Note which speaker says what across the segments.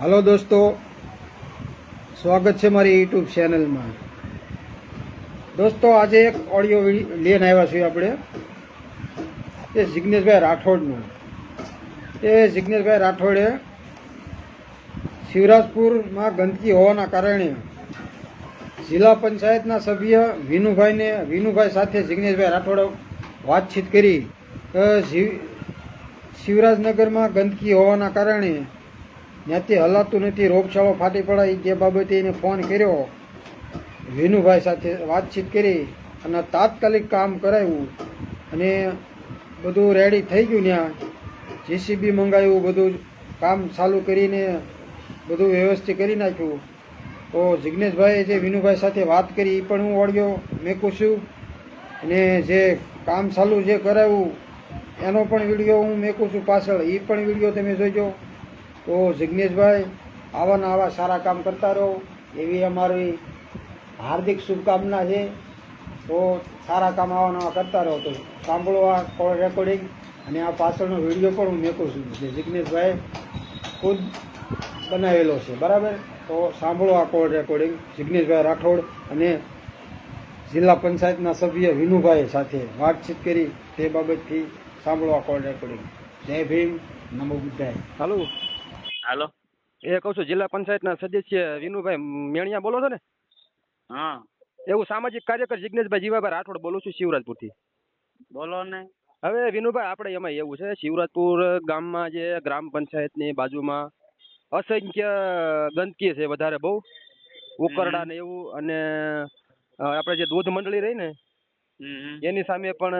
Speaker 1: હાલો દોસ્તો, સ્વાગત છે મારી યુટ્યુબ ચેનલમાં દોસ્તો, આજે એક ઓડિયો લઈને આવ્યા છીએ આપણે. એ જિગ્નેશભાઈ રાઠોડનું. એ જિગ્નેશભાઈ રાઠોડે શિવરાજપુરમાં ગંદકી હોવાના કારણે જિલ્લા પંચાયતના સભ્ય વિનુભાઈને વિનુભાઈ સાથે જિગ્નેશભાઈ રાઠોડે વાતચીત કરી. શિવરાજનગરમાં ગંદકી હોવાના કારણે ત્યાંથી હલાતું નથી, રોગચાળો ફાટી પડાય જે બાબતે એને ફોન કર્યો. વિનુભાઈ સાથે વાતચીત કરી અને તાત્કાલિક કામ કરાવ્યું અને બધું રેડી થઈ ગયું ત્યાં. જીસીબી મંગાવ્યું, બધું કામ ચાલુ કરીને બધું વ્યવસ્થિત કરી નાખ્યું. તો જિગ્નેશભાઈએ જે વિનુભાઈ સાથે વાત કરી એ પણ હું ઓડિયો મેકું છું અને જે કામ ચાલુ જે કરાવ્યું એનો પણ વીડિયો હું મેં છું પાછળ એ પણ વીડિયો તમે જોઈજો તો જિગ્નેશભાઈ, આવા આવા સારા કામ કરતા રહો. એવી અમારી હાર્દિક શુભકામના છે. તો સારા કામ આવા નવા કરતા રહો. તો સાંભળો આ કોલ રેકોર્ડિંગ અને આ પાછળનો વીડિયો પણ હું મેકું છું, જે જિગ્નેશભાઈ ખુદ બનાવેલો છે. બરાબર? તો સાંભળો આ કોલ રેકોર્ડિંગ જિગ્નેશભાઈ રાઠોડ અને જિલ્લા પંચાયતના સભ્ય વિનુભાઈ સાથે વાતચીત કરી તે બાબતથી સાંભળો આ કોલ રેકોર્ડિંગ જય ભીમ. નમો બુદ્ધાય.
Speaker 2: હાલો.
Speaker 3: હાલો.
Speaker 2: એ કહું છું જિલ્લા પંચાયતના સદસ્ય વિનુભાઈ મેણિયા બોલો છો ને?
Speaker 3: હા.
Speaker 2: એવું સામાજિક કાર્યકર જિજ્ઞેશભાઈ જીવાભાઈ રાઠોડ બોલું છું શિવરાજપુરથી.
Speaker 3: બોલો ને.
Speaker 2: હવે વિનુભાઈ આપણે એમાં એવું છે શિવરાજપુર ગામમાં જે ગ્રામ પંચાયતની બાજુમાં અસંખ્ય ગંદકી છે વધારે બહુ. ઉકરડા ને એવું અને આપણે જે દૂધ મંડળી રહી ને એની સામે પણ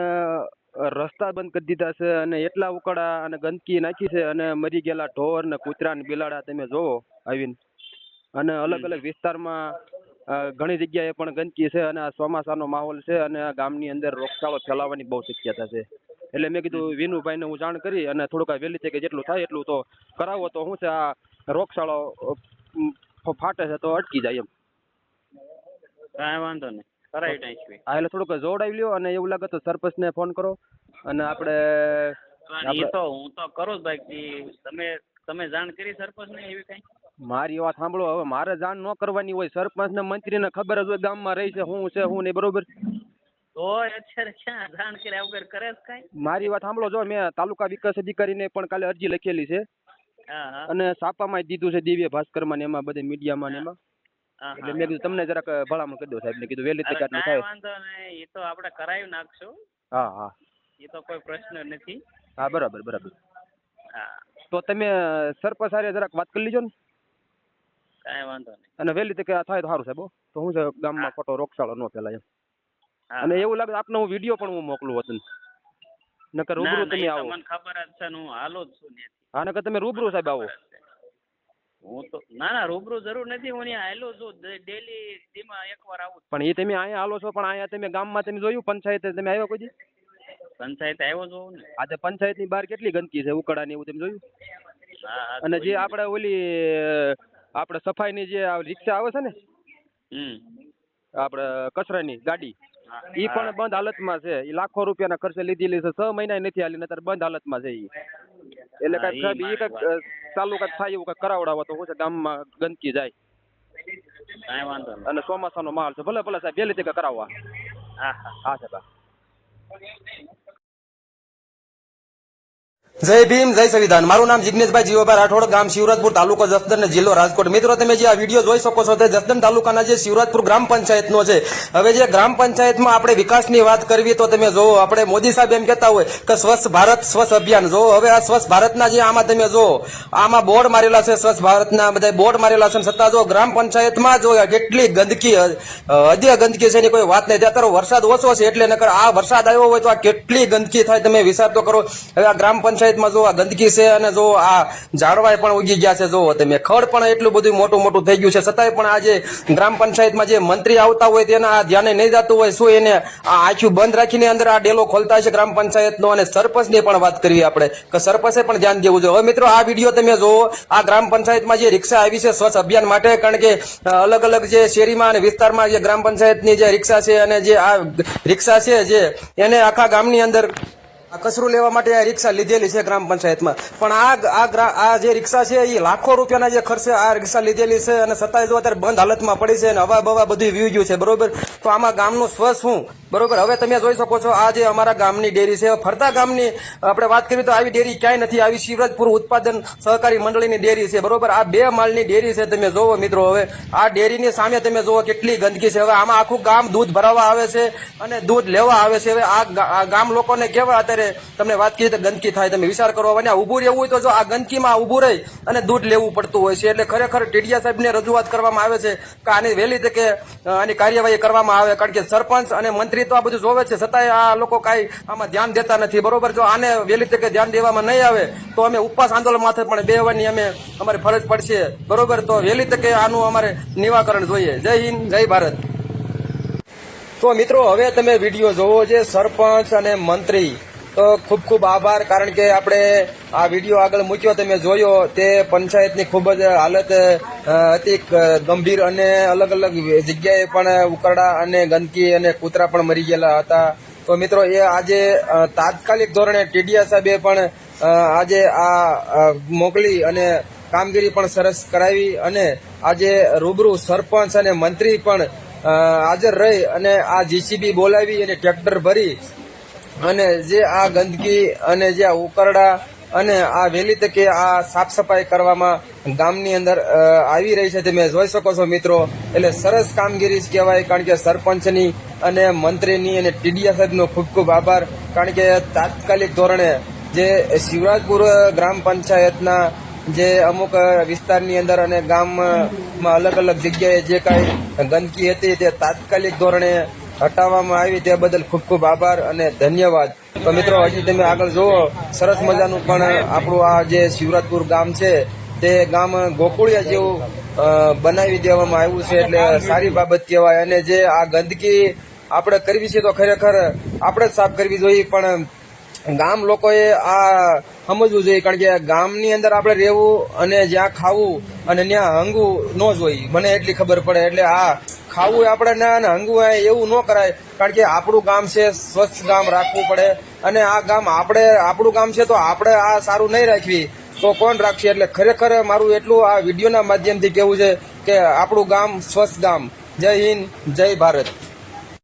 Speaker 2: રસ્તા બંધ કરી દીધા છે અને એટલા ઉકાળા અને ગંદકી નાખી છે અને મરી ગયેલા ઢોર ને કૂતરા ને બિલાડા તમે જોવો આવીને. અને અલગ અલગ વિસ્તારમાં ઘણી જગ્યાએ પણ ગંદકી છે અને આ ચોમાસાનો માહોલ છે અને આ ગામની અંદર રોગચાળો ફેલાવાની બહુ શક્યતા છે. એટલે મેં કીધું વિનુભાઈને હું જાણ કરી અને થોડુંક વહેલી તકે જેટલું થાય એટલું તો કરાવો તો શું છે આ રોગચાળો ફાટે છે તો અટકી જાય એમ.
Speaker 3: કાંઈ વાંધો નહીં. કરાવી નાખવી
Speaker 2: આ એટલે થોડુંક જોડાવી લ્યો અને એવું લાગે તો સરપંચને ફોન કરો. અને આપણે
Speaker 3: એ તો હું તો કરું જ ભાઈ તમે તમે જાણ કરી સરપંચ ને એવી કઈ?
Speaker 2: મારી વાત સાંભળો હવે મારે જાણ ન કરવાની હોય સરપંચ ને મંત્રી ને ખબર જ હોય ગામમાં રહી છે શું છે શું નહીં બરોબર? મારી વાત સાંભળો જો મેં તાલુકા વિકાસ અધિકારીને પણ કાલે અરજી લખેલી છે.
Speaker 3: હા હા.
Speaker 2: અને છાપામાં દીધું છે દિવ્ય ભાસ્કરમાં ને એમાં બધે મીડિયામાં ને એમાં.
Speaker 3: હા,
Speaker 2: એટલે મેં કીધું તમને જરાક ભલામણ કરી દો સાહેબ. ને કીધું વહેલી તકે આટલું થાય.
Speaker 3: વાંધો નહીં. એ તો આપણે કરાવી નાખશું.
Speaker 2: હા હા.
Speaker 3: એ તો કોઈ પ્રશ્ન નથી.
Speaker 2: હા બરાબર બરાબર.
Speaker 3: હા.
Speaker 2: તો તમે સરપંચ સાથે જરાક વાત કરી લીજો ને?
Speaker 3: કાંઈ વાંધો નહીં.
Speaker 2: અને વહેલી તકે થાય તો સારું સાહેબ તો હું છે ગામમાં ખોટો રોગચાળો ન ફેલાય એમ. અને એવું લાગે આપને હું વીડિયો પણ હું મોકલું હતું નકર રૂબરૂ તમે આવો.
Speaker 3: મને ખબર જ છે હું હાલો જ છું
Speaker 2: હા નકર તમે રૂબરૂ સાહેબ આવો.
Speaker 3: હું તો ના ના રૂબરૂ જરૂર નથી. હું અહીંયા આવેલો છું. ડેલી દીમાં એકવાર આવું
Speaker 2: પણ એ તમે અહીંયા આવો છો પણ અહીંયા તમે ગામમાં તમે જોયું? પંચાયતે તમે આવ્યા કોઈ?
Speaker 3: પંચાયત આવ્યો છો ને.
Speaker 2: આજે પંચાયતની બહાર કેટલી ગંદકી છે ઉકળા ને એવું તમે જોયું? અને જે. આપણે ઓલી આપણે સફાઈની જે રિક્ષા આવે છે ને આપણે કચરાની ગાડી ઈ પણ બંધ હાલતમાં છે. ઈ લાખો રૂપિયાના ખર્ચે લીધેલી છે. છ મહિના નથી હાલી નતર બંધ હાલતમાં છે ઈ. એટલે કઈ
Speaker 3: ઈ
Speaker 2: સાહેબ ઈ કંઈક
Speaker 3: મારી
Speaker 2: અ, ચાલુ કંઈક થાય એવું કંઈક કરાવડાવો તો હું છે ગામમાં ગંદકી જાય.
Speaker 3: કાંઈ વાંધો નહીં.
Speaker 2: અને ચોમાસાનો માલ છે. ભલે ભલે સાહેબ બે લીધે કરાવવા.
Speaker 3: હા હા.
Speaker 2: હા સાહેબ.
Speaker 4: જય ભીમ, જય સંવિધાન. મારું નામ જિગ્નેશભાઈ જીવાભાઈ રાઠોડ, ગામ શિવરાજપુર, તાલુકો જસદન જિલ્લો રાજકોટ. મિત્રો, તમે જે આ વીડિયો જોઈ શકો છો તે જસદન તાલુકાના જે શિવરાજપુર ગ્રામ પંચાયતનો છે. હવે જે ગ્રામ પંચાયતમાં આપણે વિકાસની વાત કરવી તો તમે જોવો, આપણે મોદી સાહેબ એમ કહેતા હોય કે સ્વચ્છ ભારત, સ્વચ્છ અભિયાન. જો હવે આ સ્વચ્છ ભારતના જે આમાં તમે જો, આમાં બોર્ડ મારેલા છે સ્વચ્છ ભારતના બધા બોર્ડ મારેલા છે છતાં જો ગ્રામ પંચાયતમાં જો કેટલી ગંદકી અધ્ય ગંદકી છે એની કોઈ વાત નહીં. અત્યારે વરસાદ ઓછો છે એટલે નકર આ વરસાદ આવ્યો હોય તો આ કેટલી ગંદકી થાય તમે વિચાર તો કરો. હવે આ ગ્રામ પંચાયતમાં જો આ ગંદકી છે અને જો આ ઝાડવાય પણ ઉગી ગયા છે જો તમે. ખડ પણ એટલું બધું મોટું મોટું થઈ ગયું છે. છતાંય પણ આ જે ગ્રામ પંચાયતમાં જે મંત્રી આવતા હોય તેના આ ધ્યાને નહીં જતું હોય, શું એને આ આંખ્યું બંધ રાખીને અંદર આ ડેલો ખોલતા છે ગ્રામ પંચાયતનો? અને સરપંચની પણ વાત કરવી આપણે, કે સરપંચે પણ ધ્યાન દેવું જોઈએ. હવે મિત્રો, આ વીડિયો તમે જોવો આ ગ્રામ પંચાયતમાં જે રિક્ષા આવી છે સ્વચ્છ અભિયાન માટે, કારણ કે અલગ અલગ જે શેરીમાં અને વિસ્તારમાં જે ગ્રામ પંચાયતની જે રિક્ષા છે અને જે આ રિક્ષા છે જે એને આખા ગામની અંદર કચરું લેવા માટે આ રિક્ષા લીધેલી છે ગ્રામ પંચાયતમાં. પણ આ આ જે રિક્ષા છે એ લાખો રૂપિયાના જે ખર્ચે આ રિક્ષા લીધેલી છે અને સત્તાવીસ અત્યારે બંધ હાલતમાં પડી છે અને હવા બવા બધું વી ગયું છે, બરોબર? તો આમાં ગામનું સ્વ શું? બરોબર, હવે તમે જોઈ શકો છો, આ જે અમારા ગામની ડેરી છે, ફરતા ગામની, આપણે વાત કરીએ તો આવી ડેરી ક્યાંય નથી, આવી શિવરાજપુર ઉત્પાદન સહકારી મંડળીની ડેરી છે, બરોબર? આ બે માળની ડેરી છે, તમે જોવો મિત્રો હવે, આ ડેરીની સામે તમે જોવો કેટલી ગંદકી છે, હવે આમાં આખું ગામ દૂધ ભરાવા આવે છે અને દૂધ લેવા આવે છે, હવે આ ગામ લોકોને કેવા અત્યારે, તમને વાત કરી તો ગંદકી થાય, તમે વિચાર કરો, અને ઊભું રહેવું હોય તો જો આ ગંદકીમાં ઊભું રહી અને દૂધ લેવું પડતું હોય છે, એટલે ખરેખર ટીડિયા સાહેબને રજૂઆત કરવામાં આવે છે કે આની વહેલી તકે આની કાર્યવાહી કરવામાં આવે, કારણ કે સરપંચ અને મંત્રી તો આ બધું જોવે છે. છતાંય આ લોકો કાંઈ આમાં ધ્યાન દેતા નથી. બરોબર? જો આને વહેલી તકે ધ્યાન દેવામાં નહીં આવે, તો અમે ઉપવાસ આંદોલન માથે પણ બેવાની અમે અમારી ફરજ પડશે. બરોબર? તો વહેલી તકે આનું અમારે નિવાકરણ જોઈએ. જય હિન્દ, જય ભારત. તો મિત્રો, હવે તમે વીડિયો જોવો છે સરપંચ અને મંત્રી. તો ખૂબ ખૂબ આભાર, કારણ કે આપણે આ વીડિયો આગળ મૂક્યો, તમે જોયો, તે પંચાયતની ખૂબ જ હાલત અતિ ગંભીર અને અલગ અલગ જગ્યાએ પણ ઉકરડા અને ગંદકી અને કૂતરા પણ મરી ગયેલા હતા. તો મિત્રો, એ આજે તાત્કાલિક ધોરણે ટીડીયા સાહેબે પણ આજે આ મોકલી અને કામગીરી પણ સરસ કરાવી અને આજે રૂબરૂ સરપંચ અને મંત્રી પણ હાજર રહી અને આ જીસીબી બોલાવી અને ટ્રેક્ટર ભરી અને જે આ ગંદકી અને જે આ ઉકરડા અને આ વહેલી તકે આ સાફ સફાઈ કરવામાં ગામની અંદર આવી રહી છે તમે જોઈ શકો છો મિત્રો. એટલે સરસ કામગીરી જ કહેવાય, કારણ કે સરપંચની અને મંત્રીની અને ટીડીયા સાહેબનો ખૂબ ખૂબ આભાર. કારણ કે તાત્કાલિક ધોરણે જે શિવરાજપુર ગ્રામ પંચાયતના જે અમુક વિસ્તારની અંદર અને ગામમાં અલગ અલગ જગ્યાએ જે કાંઈ ગંદકી હતી તે તાત્કાલિક ધોરણે હટાવવામાં આવી. તે બદલ ખૂબ ખૂબ આભાર અને ધન્યવાદ. તો મિત્રો, હજી તમે આગળ જુઓ, સરસ મજાનું પણ આપણું આ જે શિવરાજપુર ગામ છે, તે ગામ ગોકુળિયા જેવું બનાવી દેવામાં આવ્યું છે. એટલે સારી બાબત કહેવાય. અને જે આ ગંદકી આપણે કરવી છે તો ખરેખર આપણે જ સાફ કરવી જોઈએ. પણ ગામ લોકોએ આ સમજવું જોઈએ. કારણ કે ગામની અંદર આપણે રહેવું અને જ્યાં ખાવું અને ત્યાં હંગવું ન જોઈએ. મને એટલી ખબર પડે. એટલે આ ખાવું આપણે ના અને હંગવું એવું ન કરાય. કારણ કે આપણું ગામ છે, સ્વચ્છ ગામ રાખવું પડે. અને આ ગામ આપણે, આપણું ગામ છે તો આપણે આ સારું નહીં રાખવી. તો કોણ રાખશે? એટલે ખરેખર મારું એટલું આ વિડીયોના માધ્યમથી કહેવું છે કે આપણું ગામ સ્વચ્છ ગામ. જય હિન્દ, જય ભારત.